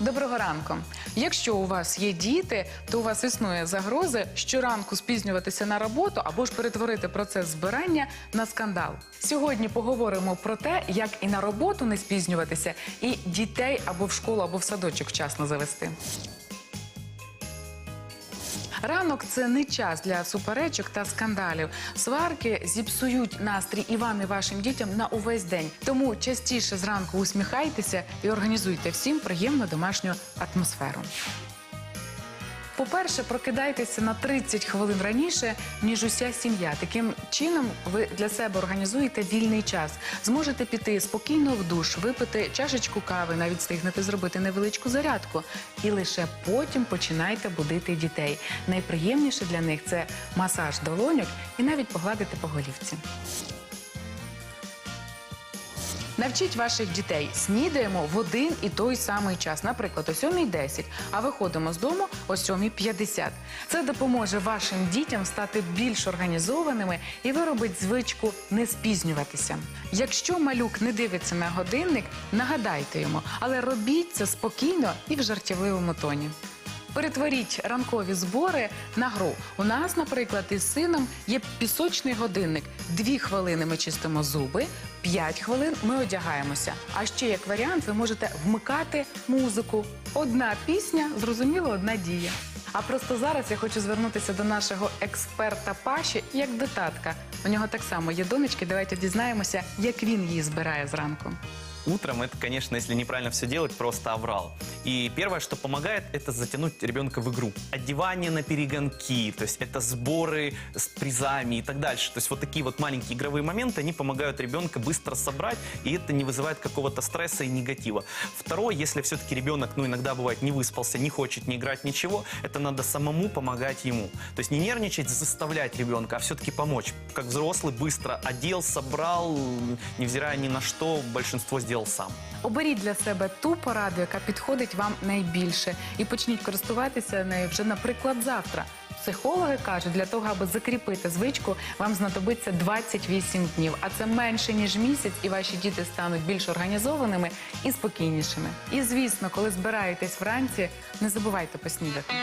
Доброго ранку. Якщо у вас є діти, то у вас існує загроза щоранку спізнюватися на роботу або ж перетворити процес збирання на скандал. Сьогодні поговоримо про те, як і на роботу не спізнюватися, і дітей або в школу, або в садочок вчасно завести. Ранок це не час для суперечок та скандалів. Сварки зіпсують настрій і вам, і вашим дітям на увесь день. Тому частіше зранку усміхайтеся і організуйте всім приємну домашню атмосферу. По-перше, прокидайтеся на 30 хвилин раніше, ніж уся сім'я. Таким чином ви для себе організуєте вільний час. Зможете піти спокійно в душ, випити чашечку кави, навіть встигнете зробити невеличку зарядку. І лише потім починайте будити дітей. Найприємніше для них це масаж долоньок і навіть погладити по голівці. Навчіть ваших дітей. Снідаємо в один і той самий час, наприклад, о 7.10, а виходимо з дому о 7.50. Це допоможе вашим дітям стати більш організованими і виробить звичку не спізнюватися. Якщо малюк не дивиться на годинник, нагадайте йому, але робіть це спокійно і в жартівливому тоні. Перетворіть ранкові збори на гру. У нас, наприклад, із сином є пісочний годинник. Дві хвилини ми чистимо зуби, п'ять хвилин ми одягаємося. А ще як варіант, ви можете вмикати музику. Одна пісня, зрозуміло, одна дія. А просто зараз я хочу звернутися до нашого експерта Паші як до татка. У нього так само є донечки. Давайте дізнаємося, як він її збирає зранку. Утром это, конечно, если неправильно все делать, просто аврал. И первое, что помогает, это затянуть ребенка в игру. Одевание на перегонки, то есть это сборы с призами и так дальше. То есть вот такие вот маленькие игровые моменты, они помогают ребенка быстро собрать, и это не вызывает какого-то стресса и негатива. Второе, если все-таки ребенок, ну, иногда бывает, не выспался, не хочет не играть ничего, это надо самому помогать ему. То есть не нервничать, заставлять ребенка, а все-таки помочь. Как взрослый быстро одел, собрал, невзирая ни на что, большинство сделал сам. Оберіть для себе ту пораду, яка підходить вам найбільше, і почніть користуватися нею вже, наприклад, завтра. Психологи кажуть, для того, аби закріпити звичку, вам знадобиться 28 днів, а це менше ніж місяць, і ваші діти стануть більш організованими і спокійнішими. І звісно, коли збираєтесь вранці, не забувайте поснідати.